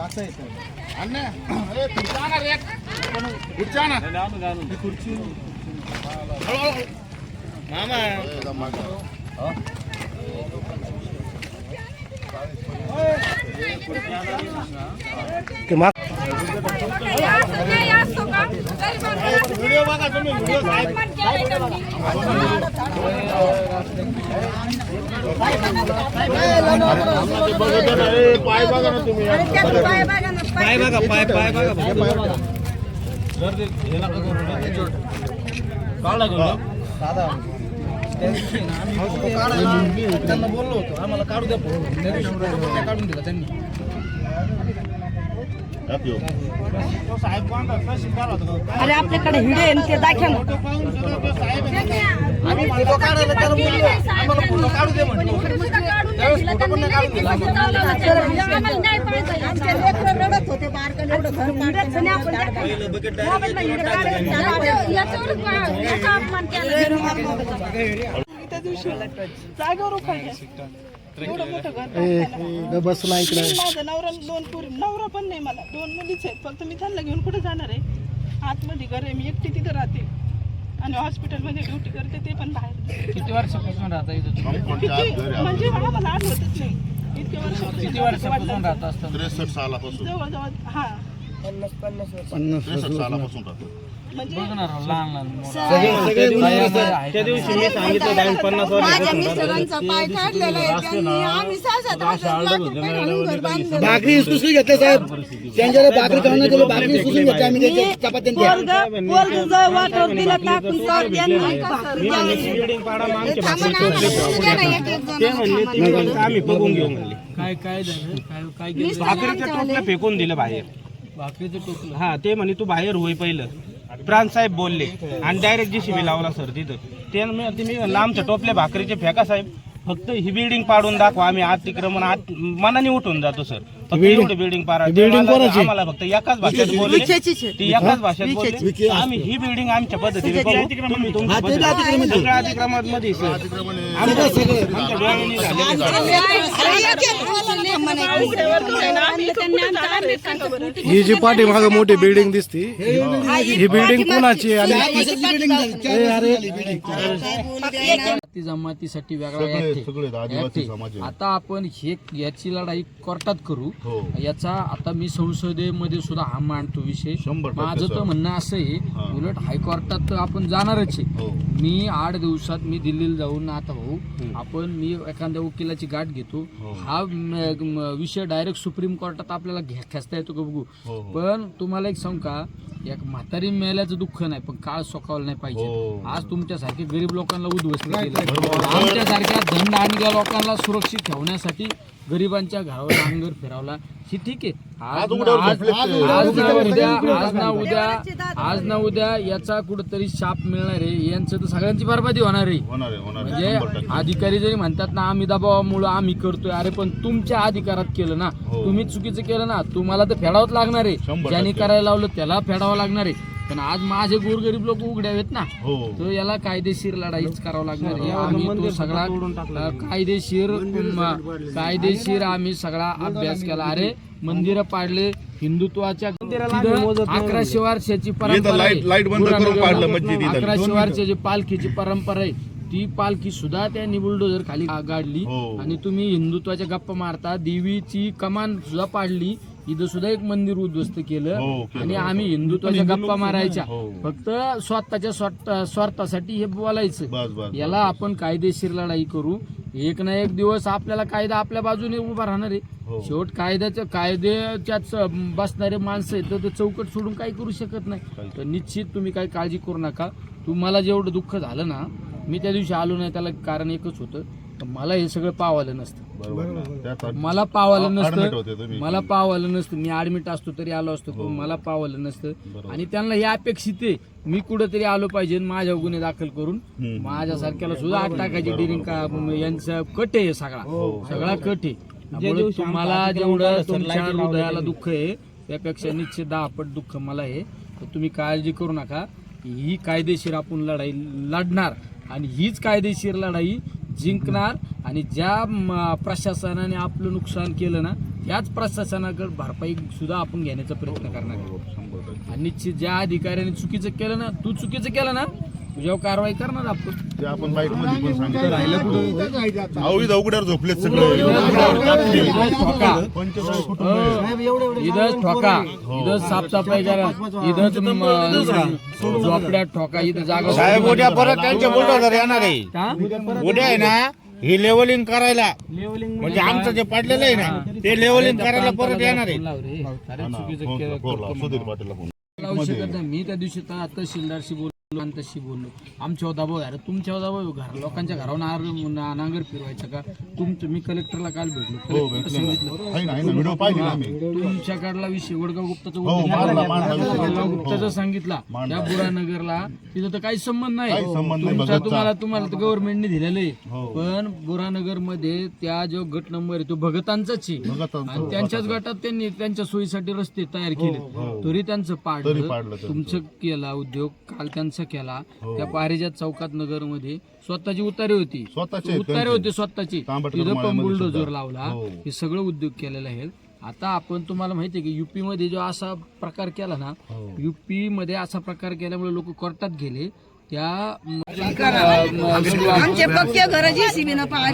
अण्णा ए, खुर्ची आणा रे एक. खुर्ची मामा ते मा व्हिडिओ बघा तुम्ही व्हिडिओ पाय बघा ना तुम्ही पाय बघा पाय पाय बघा त्यांना बोललो होतो आम्हाला काढू द्या काढून दिला त्यांनी. अरे आपल्याकडे हिडे ते दाखवा ना. आम्ही फोटो काढायला त्याला बोललो आम्हाला फोटो काढू दे म्हणलो त्यावेळेस फोटो पण नाही काढून दिला. त्या- दिवशी जागेवर उखाडले. एवढं मोठं घर बांधताना. बसला इकडे. माझा नवरा दोन पुरी नवरा पण नाही मला. दोन मुलीच आहेत. फक्त मी त्यांना घेऊन कुठे जाणार आहे? आतमध्ये घर आहे. मी एकटी तिथं राहते. आणि हॉस्पिटलमध्ये ड्युटी करते ते पण बाहेर किती वर्षापासून राहता इथं तुम्ही? कोणच्या आत किती घर आहे? म्हणजे मला आठवतच नाही. इतके वर्ष किती वर्षापासून राहता असतं त्रेसष्ट सालापासून. जवळजवळ हा. त्रेसष्ट सालापासून राहतो. म्हणजे बघ ना राव, लहान लहान मुलं. त्या दिवशी मी सांगितलं दहा पन्नास माझ्या मिस्टरांचा पाय काढलेला आहे त्यांनी आम्ही सहा सात हजार लाख रुपये घालून घर बांधलेलं आहे. भाकरी सुसली घेतले साहेब. त्यांच्याकडे भाकरी खाऊन दिली भाकरी सुसली घेतली आम्ही त्याच्या चपात्या पोरगं- पोरगं जर वाटावर दिलं टाकून तर त्यांनी भाकरी द्यावी. बिल्डिंग पाडा मग आमच्या थांबा ना, आम्हाला द्या ना एक एक ते जण. म्हणले ते म्हणले, आम्ही बघून घेऊ म्हणले काय काय झालं? काय काय भाकरीचं टोपलं फेकून दिलं बाहेर भाकरीचं टोकलं हा ते म्हणे तू बाहेर. होई पहिलं प्राण साहेब बोलले. आणि डायरेक्ट जी शिबी लावला सर तिथं. ते मी ते मी टोपल्या भाकरीचे फेका साहेब. फक्त ही बिल्डिंग पाडून दाखवा आम्ही अतिक्रमण आत मनाने उठून जातो सर फक्त एवढं बिल्डिंग पाडा. आम्हाला फक्त एकाच भाषेत बोलले. ती एकाच भाषेत बोलले. आम्ही ही बिल्डिंग आमच्या पद्धतीने बघू. तुम्ही तुमच्या पद्धतीने. सगळ्या अतिक्रमणामध्ये सर आमच्या आमच्या डोळ्यांनी झालेलं आहे. ही जी पाठीमाग मोठी बिल्डिंग दिसती. ही बिल्डिंग कोणाची? आहे आणि जाती जमातीसाठी वेगळा सगळे act आहे. सगळे आदिवासी Act समाज आहे. आहे. आता आपण हे याची लढाई कोर्टात करू हो. याचा आता मी संसदेमध्ये सुद्धा हा मांडतो विषय शंभर टक्के, माझं तर सर. म्हणणं असं आहे. उलट हायकोर्टात तर आपण जाणारच आहे हो मी आठ दिवसात मी दिल्लीला जाऊन आता भाऊ आपण मी एखाद्या वकिलाची गाठ घेतो हो. हा म- म- विषय डायरेक्ट सुप्रीम कोर्टात आपल्याला घ्या- खेचता येतो का बघू हो, हो. पण तुम्हाला एक सांगू का एक म्हातारी मेल्याचं दुःख नाही पण काळ सोकावलं नाही पाहिजे. हो. आज तुमच्यासारखे गरीब लोकांना उद्ध्वस्त केलं. आमच्यासारख्या धन आणग्या लोकांना सुरक्षित ठेवण्यासाठी गरिबांच्या घरावर अंगर फिरवला. ही ठीक आहे. आज ना उद्या आज ना उद्या आज ना उद्या याचा कुठंतरी शाप मिळणार आहे. यांचं तर सगळ्यांची बरबादी होणार आहे. होणार आहे होणार आहे. शंभर म्हणजे टक्के. अधिकारी जरी म्हणतात ना आम्ही दबावामुळे आम्ही करतोय. अरे पण तुमच्या अधिकारात केलं ना. हो. तुम्ही चुकीचं केलं ना. तुम्हाला तर फेडावंच लागणार आहे. ज्यांनी. करायला लावलं त्याला फेडावं लागणार आहे. पण आज माझे गोरगरीब लोक उघडे आहेत ना. हो. तो याला कायदेशीर लढाईच करावं लागणार आहे. आम्ही तो सगळा अ, कायदेशीर म, कायदेशीर आम्ही सगळा अभ्यास केला. अरे मंदिर पाडले हिंदुत्वाच्या तिथं अकराशे वर्षाची परंपरा आहे. लाईट- लाइट बंद करून गुरुनानक पाडलं मस्जिद इथं. अकराशे वर्षाची पालखीची परंपरा आहे. ती पालखी सुद्धा त्यांनी बुलडोजर खाली गाडली हो. आणि तुम्ही हिंदुत्वाच्या गप्पा मारता. देवीची कमान सुद्धा पाडली. इथं सुद्धा एक मंदिर उद्ध्वस्त हो, केलं केलं. आणि आम्ही हिंदुत्वाच्या गप्पा मारायच्या. हो. फक्त स्वतःच्या स्वार्थ- स्वार्थासाठी हे बोलायचं. याला आपण कायदेशीर लढाई करू. एक ना एक दिवस आपल्याला कायदा आपल्या बाजूने उभा राहणार आहे. हो. शेवट कायद्याच्या कायद्याच्याच बसणारे माणसं आहेत तर ते चौकट सोडून काही करू शकत नाही. तर निश्चित तुम्ही काही काळजी करू नका. तुम्हाला जेवढं दुःख झालं ना मी त्या दिवशी आलो नाही त्याला कारण एकच होतं. तर मला हे सगळं पावालं नसतं. बरोबर ना. मला पावालं Admit होते नसतं तुम्ही. मला पावालं नसतं. मी ऍडमिट असतो तरी आलो असतो. पण मला पावालं नसतं. आणि त्यांना हे अपेक्षित आहे. मी कुठेतरी आलो पाहिजे आणि माझ्या गुन्हे दाखल करून हम्म. माझ्यासारख्याला सुद्धा आठ टाकायची. डिरिंग का यांचा कट आहे सगळा. सगळा कट आहे. त्यामुळे तुम्हाला जेवढं तुमच्या हृदयाला दुःख आहे त्यापेक्षा निश्चित दहा पट दुःख मला आहे. तर तुम्ही काळजी करू नका. ही कायदेशीर आपण लढाई लढणार. आणि हीच कायदेशीर लढाई जिंकणार आणि ज्या प्रशासनाने आपलं नुकसान केलं ना त्याच प्रशासनाकडे भरपाई सुद्धा आपण घेण्याचा प्रयत्न करणार आहे. आणि निश्चित ज्या अधिकाऱ्याने चुकीचं केलं ना तू चुकीचं केलं ना तुझ्यावर कारवाई करणार आपण. ते आपण बाईकमध्ये पण सांगितलं अहो इथं उघड्यावर झोपलेत सगळे. इथं ठोका. पंचेचाळीस हो. इथं ठोका. इथं साफसफाई करा इथं म- झोपड्यात ठोका. इथं जागा साहेब उद्या परत त्यांचे बुलडोझर येणार आहे. हा? उद्या आहे ना ही लेवलिंग करायला. म्हणजे आमचं जे पडलेलं आहे ना ते लेवलिंग करायला परत येणार आहे. फोन लाव रे. अरे चुकीचं फोन केलं फोन लाव, सुधीर पाटीलला फोन. लावू शकत नाही. मी त्या दिवशी तहसीलदारशी आणि तशी बोललो. आमच्यावर दबाव आहे अरे तुमच्यावर दबाव. घर लोकांच्या घरावर नार- नांगर फिरवायचं का? तुमचं मी कलेक्टरला काल भेटलो. हो कलेक्टर सांगितलं. तुमच्याकडला विषय वडगाव गुप्ताचा हो. वडगाव हो. गुप्ताचा सांगितला. त्या बुरानगरला तिथं तर काही संबंध नाही. काही संबंध नाही, तुमचा. तुम्हाला तुम्हाला गव्हर्नमेंटने दिलेलं. आहे. पण बुरानगरमध्ये त्या जो गट नंबर आहे तो भगतांचाच आहे. भगतांचा, आणि त्यांच्याच गटात त्यांनी त्यांच्या सोयीसाठी रस्ते तयार केले तरी त्यांचं पाडलं. तुमचं केला उद्योग. काल त्यांचा केला. त्या पारिजात चौकात नगरमध्ये स्वतःची उतारी होती. स्वतःचे उतारी. होती स्वतःची. तांबट तिथं बुलडोजर. लावला. हो. हे सगळं उद्योग केलेलं आहे. आता आपण तुम्हाला माहिती आहे की युपी मध्ये जो असा प्रकार केला ना हो. युपी मध्ये असा प्रकार केल्यामुळे लोक कोर्टात गेले.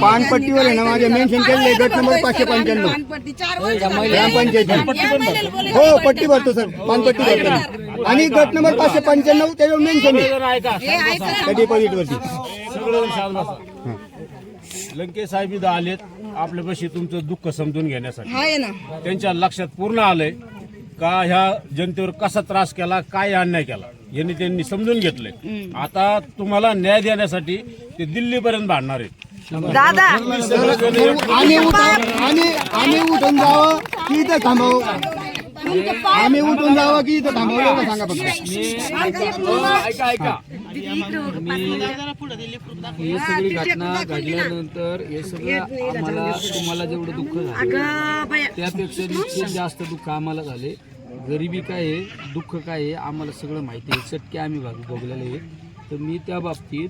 पानपट्टीवर आहे ना माझे मेन्शन केलेले गट नंबर पाचशे पंच्याण्णव. ग्रामपंचायत हो पट्टी भरतो सर. पानपट्टी भरतो. आणि गट नंबर पाचशे पंच्याण्णव त्याच्यावर मेन्शन आहे डिपॉझिट वरती. लंके साहेब इथं आलेत. आपल्यापाशी तुमचं दुःख समजून घेण्यासाठी. त्यांच्या लक्षात पूर्ण आलंय का ह्या जनतेवर कसा त्रास केला काय अन्याय केला यांनी त्यांनी समजून घेतलंय. आता तुम्हाला न्याय देण्यासाठी ते दिल्लीपर्यंत भांडणार आहेत. दादा. आम्ही उठा- आम्ही आम्ही उठून जावं की इथं थांबावं? आम्ही उठून जावं की इथं थांबावं एवढं सांगा फक्त. मी ऐका ऐका. ही सगळी घटना घडल्यानंतर हे सगळं आम्हाला तुम्हाला जेवढं दुःख झालं त्यापेक्षा निश्चित जास्त दुःख आम्हाला झाले गरिबी काय आहे दुःख काय आहे आम्हाला सगळं माहिती आहे. चटके आम्ही भाग भोगलेले आहे तर मी त्या बाबतीत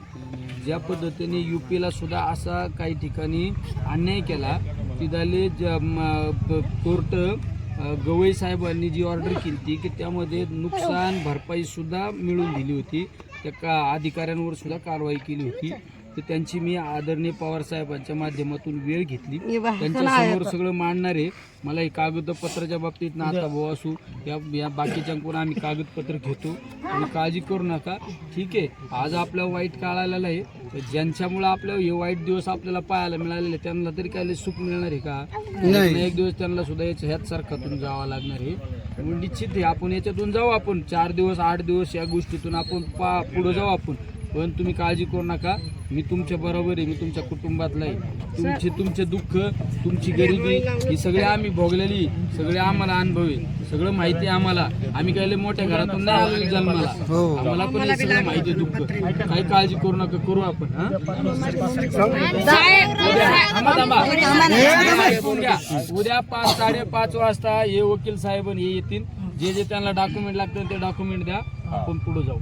ज्या पद्धतीने युपीला सुद्धा असा काही ठिकाणी अन्याय केला तिथले कोर्ट गवई साहेबांनी जी ऑर्डर केली होती की त्यामध्ये नुकसान भरपाईसुद्धा मिळून दिली होती. त्या का अधिकाऱ्यांवर सुद्धा कारवाई केली होती. तर त्यांची मी आदरणीय पवार साहेबांच्या माध्यमातून वेळ घेतली. त्यांच्यासमोर सगळं मांडणार आहे. मला हे कागदपत्राच्या बाबतीत ना आता भाऊ असू या या बाकीच्यांकडून आम्ही कागदपत्र घेतो. तुम्ही काळजी करू नका. ठीक आहे आज आपल्या वाईट काळ आलेला आहे. तर ज्यांच्यामुळे आपल्या हे वाईट दिवस आपल्याला पाहायला मिळालेले आहे, त्यांना तरी काय सुख मिळणार आहे का? एक दिवस त्यांना सुद्धा याच्या ह्याच सारखातून जावं लागणार आहे. निश्चित आहे आपण याच्यातून जाऊ आपण. चार दिवस आठ दिवस या गोष्टीतून आपण पा पुढे जाऊ आपण. पण तुम्ही काळजी करू नका. मी तुमच्या बरोबर आहे मी तुमच्या कुटुंबातला आहे. तुमचे तुमचे दुःख तुमची गरिबी ही सगळी आम्ही भोगलेली सगळे आम्हाला अनुभव सगळं माहिती आहे आम्हाला. आम्ही काही मोठ्या घरातून नाही आलेलो जन्माला. आम्हाला पण हे सगळं माहिती आहे दुःख. काही काळजी करू नका करू आपण हा? घ्या. उद्या पाच साडेपाच वाजता हे वकील साहेब हे येतील. जे जे त्यांना डॉक्युमेंट लागतात ते डॉक्युमेंट द्या. आपण पुढे जाऊ.